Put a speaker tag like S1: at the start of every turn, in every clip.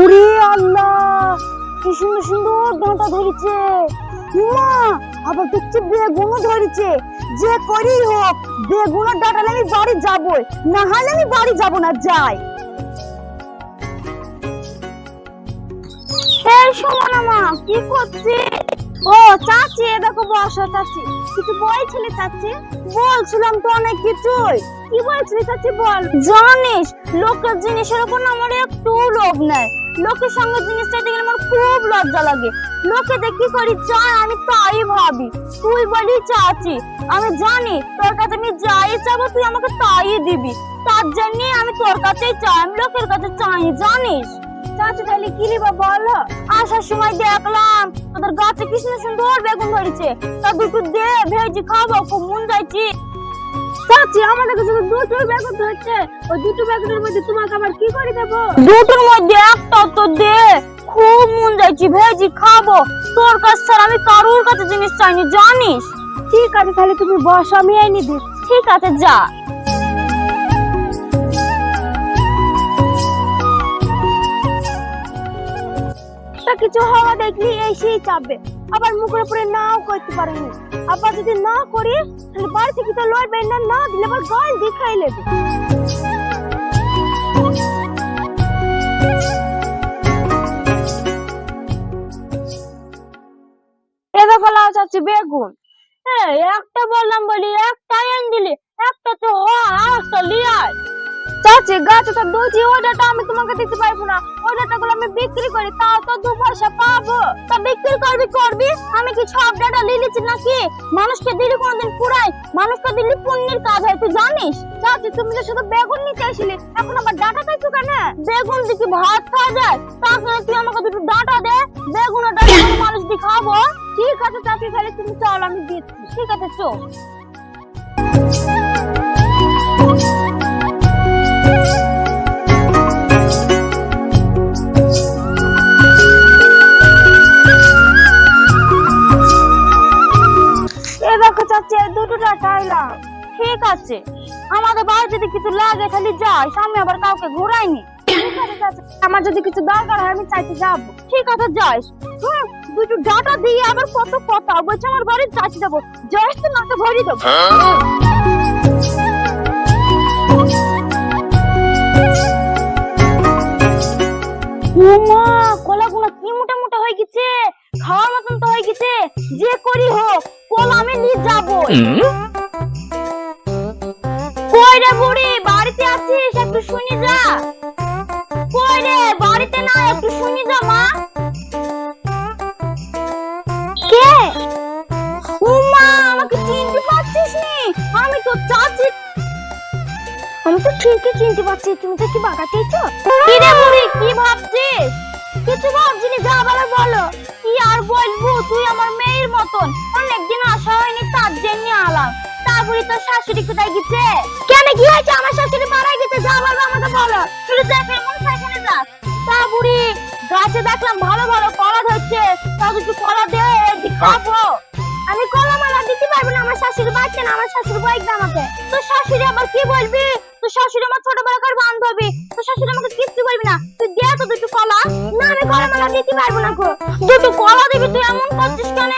S1: উরে আল্লাহ, কি সুন্দর সুন্দর ডাঁটা ধরেছে। মা, আবার দেখছি বেগুনও ধরেছে। যে করি হোক, বেগুনের ডাঁটালে আমি বাড়ি যাবই, না হলে আমি বাড়ি যাব না, যাই। এই সুমনা মা, কি করছে? ও, চাচি দেখো বসো চাচি, কিছু বলছিলে চাচি? বলছিলাম তো অনেক কিছুই। কি বলছিলি চাচি বল? জানিস, লোকের জিনিসের উপর আমার একটু লোভ নাই। লোকের সঙ্গে জিনিস চাইতে গেলে আমার খুব লজ্জা লাগে। লোকে দেখি করি চায় আমি তাই ভাবি। তুই বলি চাচি আমি জানি তোর কাছে আমি যাই চাবো তুই আমাকে তাই দিবি। তার জন্য আমি তোর কাছেই চাই আমি লোকের কাছে চাই জানিস? চাচি তাহলে কি নিবা বলো? আসার সময় দেখলাম তোদের গাছে কি সুন্দর সুন্দর বেগুন ধরেছে। তা দুটো দে ভেজি খাব খুব মন যাইছি। চাচি আমাদের কাছে দুটো বেগুন হচ্ছে। ওই দুটো ব্যাগের মধ্যে তোমাকে আবার কি করে দেবো? দুটোর মধ্যে একটা তো দে খুব মন যাইছি ভেজি খাব। তোর কাছ ছাড়া আমি কারোর কাছে জিনিস চাইনি জানিস? ঠিক আছে তাহলে তুমি বস আমি এনে দিই ঠিক আছে যা। তা কিছু হওয়া দেখলি, এসেই চাপবে। আবার মুখের উপরে নাও করতে পারেনি আবার যদি না করি তাহলে বাড়ি থেকে তো লড়বে না না দিলে আবার গাল দেখাই এ দেখো চাচ্ছি বেগুন। হ্যাঁ একটা বললাম বলি, একটা এনে দিলি, একটা তো একটা লিয়াই চাচি, গাছে তো দুজি ওই ডাটা আমি তোমাকে দিতে পারব না। ওই ডাটাগুলো আমি বিক্রি করি, তাও তো দু পয়সা পাবো। তা বিক্রি করবি করবি? আমি কি সব ডাটা লিলিছি নাকি? মানুষকে দিলি কোনোদিন পুরাই মানুষকে দিলি পুণ্যের কাজ হয়, তুই জানিস? চাচি, তুমি তো শুধু বেগুন নিতে আসলে এখন আবার ডাটা চাইছো কেন? বেগুন দিয়ে কি ভাত খাওয়া যায়? তাকে তুই আমাকে দুটো ডাটা দে, বেগুন আর ডাটা মানুষ দিয়ে খাব। ঠিক আছে চাচি, তাহলে তুমি চল, আমি দিচ্ছি। ঠিক আছে চল এ দেখো দুটো টাকা এলাম ঠিক আছে। আমাদের বাড়ি যদি কিছু লাগে তাহলে যাই। সামনে আবার কাউকে ঘুরাইনি। আমার যদি কিছু দরকার হয়, আমি চাইতে যাব। ঠিক আছে যাইস দুটো ডাটা দিয়ে আবার কত কথা। বলছে আমার বাড়ির চাচি যাব। যাইস তো নাকে ভরি দেবো। উমা, কলাগুলো কি মোটা মোটা হয়ে গেছে? খাওয়ার মতন তো হয়ে গেছে। যে করি হোক কলা আমি নিয়ে যাব কই রে বুড়ি বাড়িতে আছিস? একটু শুনি যা। কই রে বাড়িতে না একটু শুনি যা মা। কে? উমা আমাকে চিনতে পারছিস নি? আমি তো চাচি আমি তো ঠিকই চিনতে পারছি। তুমি তো কি বাগাতেইছো? কি রে বুড়ি কি ভাবছিস? কিছু ভাবছিনি যা বলো। কি আর বলব? তুই আমার মেয়ের মতন। অনেকদিন আসা হয়নি তার জন্য আলাম। তারপরে তোর শাশুড়ি কোথায় গেছে? কেন কি হয়েছে? আমার শাশুড়ি মারা গেছে যা আমাকে বলো। শুধু দেখে সেখানে যা তা বুড়ি গাছে দেখলাম ভালো ভালো কলা ধরছে। তা কিছু কলা দে দি খাব। আমি কলা মালা দিতে পারব না আমার শাশুড়ি বাচ্চা না আমার শাশুড়ি বাইক আমাকে। তোর শাশুড়ি আবার কি বলবি? শাশুড়ি আমার ছোটবেলাকার বান্ধবী। তোর শাশুড়ি আমাকে কিচ্ছু বলবি না। তুই দে তো দুটো কলা। না, আমি কলা মালা দিতে পারব না গো। দুটো কলা দিবি তুই এমন করছিস কেন?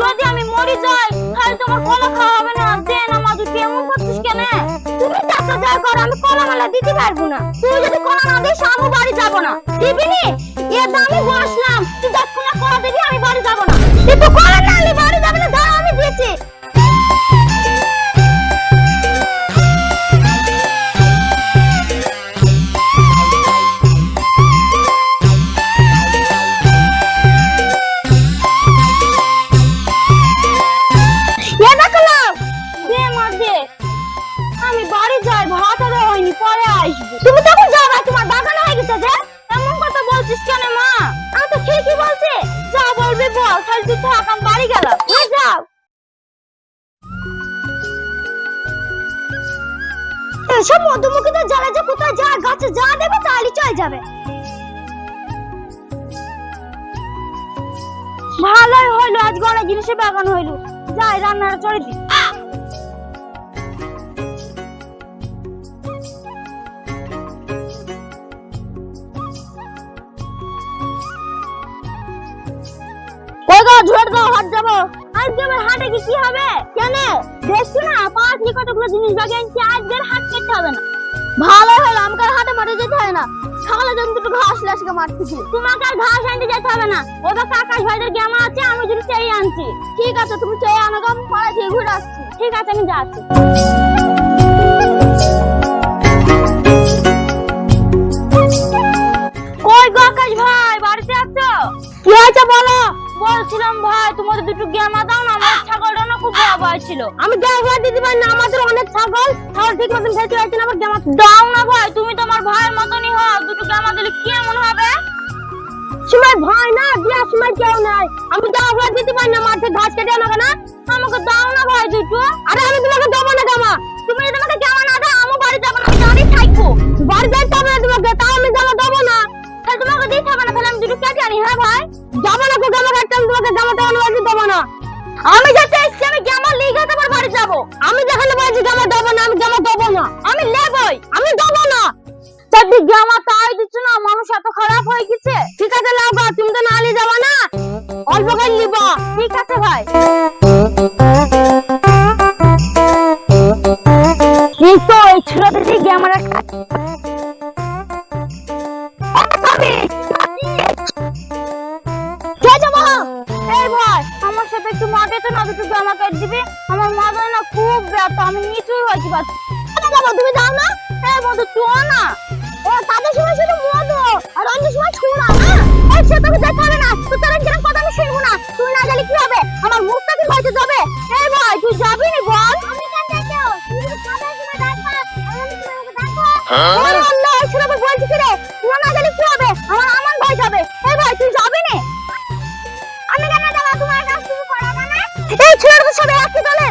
S1: যদি আমি মরে যাই, তাহলে তোমার কলা খাওয়া হবে না। দে না, মা, তুই এমন করছিস কেন? তুমি টাকা যা কর, আমি কলা মালা দিতে পারব না। তুই যদি কলা না দিস, আমি বাড়ি যাব না। দিবি নি? এ দামি বসলাম তাহলে থাক, আমি বাড়ি গেলাম। যাও। এসব জ্বালা যে কোথায়? যা, গাছে যা দেবে, তাহলে চলে যাবে। ভালোই হইল আজকে অনেক জিনিসের বাগান হইল। যাই, রান্নাটা চড়ে দি ঝড় দাও হাট যাব। আজকে আমার হাটে কি কি হবে? কেন? দেখছি না পাঁচলি কতগুলো জিনিস হবে না। ভালো হলো আমাকে হাটে মাঠে যেতে হয় না। সকালে ঘাস আনতে যেতে হবে না। ভাইদের গ্যামা আছে আমি যদি চেয়ে আনছি। ঠিক আছে তুমি চেয়ে আনো গো, আমি থেকে ঘুরে আসছি। ঠিক আছে আমি যাচ্ছি। কই গো আকাশ ভাই? বলছিলাম, ভাই তোমাদের দুটো গ্যামা দাও না, আমার ছাগলটা না খুব বড় ছিল আমি গ্যামা দিতে পারি না, আমাদের অনেক ছাগল ছাগল ঠিক মতন খেতে পারছি না আমার গ্যামা দাও না, ভাই, তুমি তোমার ভাইয়ের মতনই হও, দুটো গ্যামা দিলে কি এমন হবে? সময় ভাই না, দেওয়ার সময় কেউ নাই। আমি দাও ভাই দিতে পারি না, মাঠে ঘাস কেটে আনো না, আমাকে দাও না, ভাই, দুটো। আরে, আমি তোমাকে দেবো না জামা তুমি যদি আমাকে জামা না দাও, আমি বাড়ি যাব না, আমি বাড়ি থাকব। বাড়ি যাইতে হবে না তোমাকে, তাও আমি জামা দেবো না। তাহলে তোমাকে দিতে হবে না, তাহলে আমি দুটো কেটে আনি হ্যাঁ ভাই? যাব না জামা কাটতে আমি তোমাকে জামা অনুমতি দেবো না। আমি যেতে এসেছি, আমি জামা লিগে তোমার বাড়ি যাব। আমি যেখানে বলেছি জামা দেবো না, আমি জামা দেবো না। আমি নেবই আমি দেবো না। যদি জামা তাই দিচ্ছ না, মানুষ এত খারাপ হয়ে গেছে। ঠিক আছে লাগা তুমি তো নালি যাবা না। অল্প করে নিব। ঠিক আছে, ভাই। না। ও তাদের সময় শুধু মধু আর অন্য সময় ছুড়া না এই সে তোকে দেখতে হবে না। তো তার কথা আমি শুনব না। তুই না গেলে কি হবে? আমার মুখটা কি ভয়তে যাবে। এই ভাই তুই যাবি নি বল? আমি কেন যাইছো তুই যদি খাবার ডাকবা আমি তোমাকে ডাকবো আমার আল্লাহ এই বলছি কি রে? তুই না গেলে কি হবে? আমার আমান ভয় যাবে। এই ভাই তুই যাবি নি? আমি কেন যাব? তোমার কাছে তুমি না এই ছেলের সবাই একই দলে।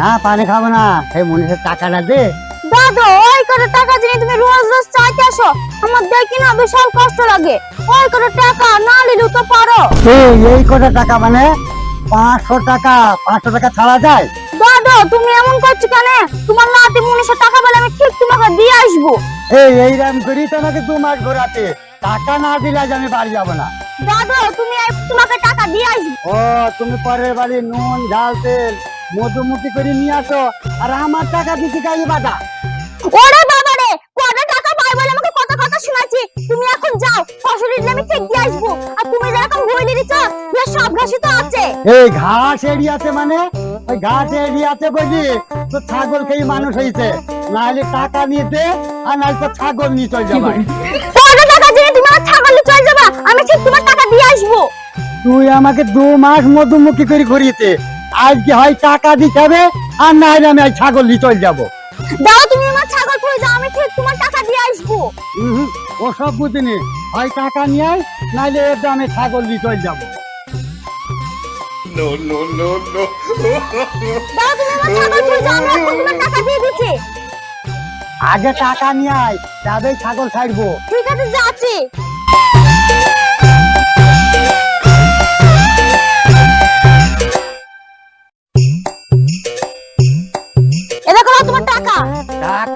S1: না পানি খাব
S2: না। সেই মনীষের টাকাটা দে।
S1: দাদা ওই করে টাকা দিয়ে তুমি রোজ রোজ চাইতে আসো। আমার দেখি না বিশাল কষ্ট লাগে। ওই করে টাকা না নিলেও তো পারো।
S2: এই কটা টাকা মানে পাঁচশো টাকা পাঁচশো টাকা ছাড়া যায়।
S1: দাদা তুমি এমন করছ কেন? তোমার নাতি মুনিশে টাকা বলে আমি ঠিক তোমাকে দিয়ে আসব।
S2: এই এই রাম করি তোমাকে দু মাস ঘোরাতে। টাকা না দিলে আজ আমি বাড়ি যাব না।
S1: দাদা তুমি তোমাকে টাকা দিয়ে আসব।
S2: ও তুমি পরের বাড়ি নুন ঝাল তেল। মধুমুখি করে নিয়ে আসো আর আমার টাকা দিতে গাই বাধা।
S1: ওরে বাবা রে কত টাকা পাই বলে আমাকে কত কথা শোনাচ্ছি? তুমি এখন যাও ফসলের আমি ঠিক দিয়ে আসব। আর তুমি যেরকম বইলে দিচ্ছ বেশ সব ঘাসই তো আছে।
S2: এই ঘাস এরিয়াতে মানে? ওই ঘাস এরিয়াতে বুঝি তো ছাগল খেয়ে মানুষ হয়েছে নাহলে টাকা নিয়ে দে আর নাহলে তো ছাগল নিয়ে চলে যাবে
S1: কত টাকা দিয়ে তুমি আমার ছাগল নিয়ে চলে যাবা? আমি ঠিক তোমার টাকা দিয়ে আসব।
S2: তুই আমাকে দু মাস মধুমুখী করে ঘুরিয়েছে। আজকে হয় টাকা দিতে হবে আর না হলে আমি আজ ছাগল নিয়ে চলে যাব।
S1: দাও তুমি আমার ছাগল খুলে যাও আমি ঠিক তোমার টাকা দিয়ে আসব।
S2: উহুম, ওসব বুঝিনি হয় টাকা নিয়ে আয় নাহলে এর দামে ছাগল নিয়ে চলে যাব।
S3: No, no, no, no.
S1: দাও তুমি আমার ছাগল খুলে যাও আমি এখন তোমার টাকা দিয়ে দিচ্ছি।
S2: আগে টাকা নিয়ে আয় তবেই ছাগল ছাড়বো।
S1: ঠিক আছে যাচ্ছি।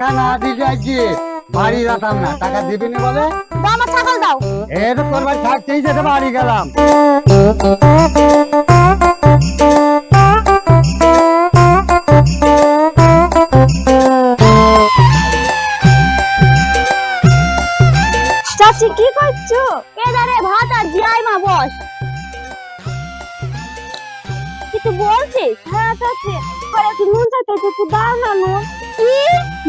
S1: টাকা
S2: না আজকে বাড়ি যেতাম না। টাকা দিবি না বলে?
S1: আমার ছাগল দাও।
S2: তো তোর বাড়ি থাকতেই যেতে বাড়ি গেলাম।
S1: চাচি কি করছ? এদারে ভাত আর জিয়াই মা বস। কিছু বলছিস? হ্যাঁ চাচি। পরে একটু নুন চাইতে একটু দাও না নুন।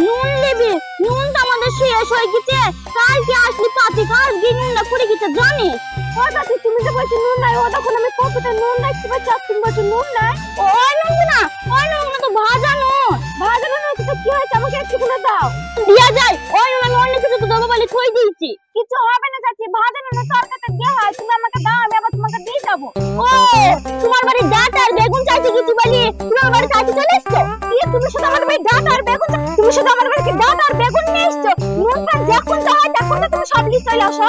S1: নুন নেবে নুন তো আমাদের শেষ হয়ে গেছে। কালকে আসলি পাতি আজকে নুনটা পড়ে গেছে, জানিস? ও চাচি তুমি যে বলছো নুন নাই ও তখন আমি কতটা নুন দেখতে পাচ্ছি আর তুমি বলছো নুন নাই ওই নুন না, ওই নুন তো ভাজা নুন। ভাজা নুন তো কি হয়েছে? আমাকে একটু করে দাও। দিয়া যায় ওই নুন আমি অন্য তো দেবো বলে থই দিয়েছি। কিছু হবে না চাচি, ভাজা নুন তরকারিতে দেওয়া হয়, তুমি আমাকে দাও, আমি আবার তোমাকে দিয়ে যাব। ও, তোমার বাড়ি ডাটা আর বেগুন চাইতে কিছু বলি? চাইতে চলে এসছো তুমি শুধু আমার আর বেগুন বাড়িতে আর বেগুন নিয়ে এসছো। নুন পান হয় তখন তো তুমি সব নিয়ে চলে আসো।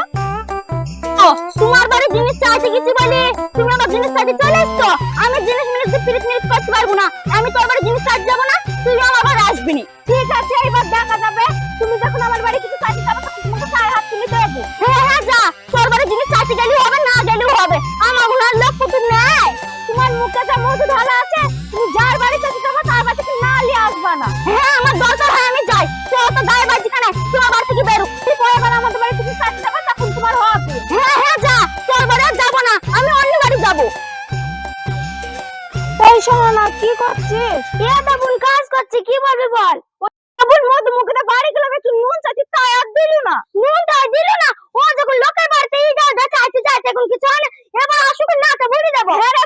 S1: তোমার বাড়ি জিনিস চাইতে গেছি বলে? তুমি আমার জিনিস চাইতে চলে এসছো? আমি জিনিস মিনিট করতে পারব না। আমি তোমার বাড়ি জিনিস চাইতে যাব আমাদের বাড়ি থেকে চাইতে যাবে তখন তোমার হবে হ্যাঁ হ্যাঁ যা তোর বাড়ি আর না আমি অন্য বাড়ি যাব এই সোনা কি করছিস? এ বাবুল কাজ করছি কি বলবি বল? বাবুল মধু মুখে বাড়ি গেলে তুই নুন চাচ্ছি তাই আর দিল না। নুন তাই দিল না। ও যখন লোকের বাড়িতে চাইতে চাইতে এখন কিছু হয় না এবার আসুক না তো বলে দেবো হ্যাঁ রে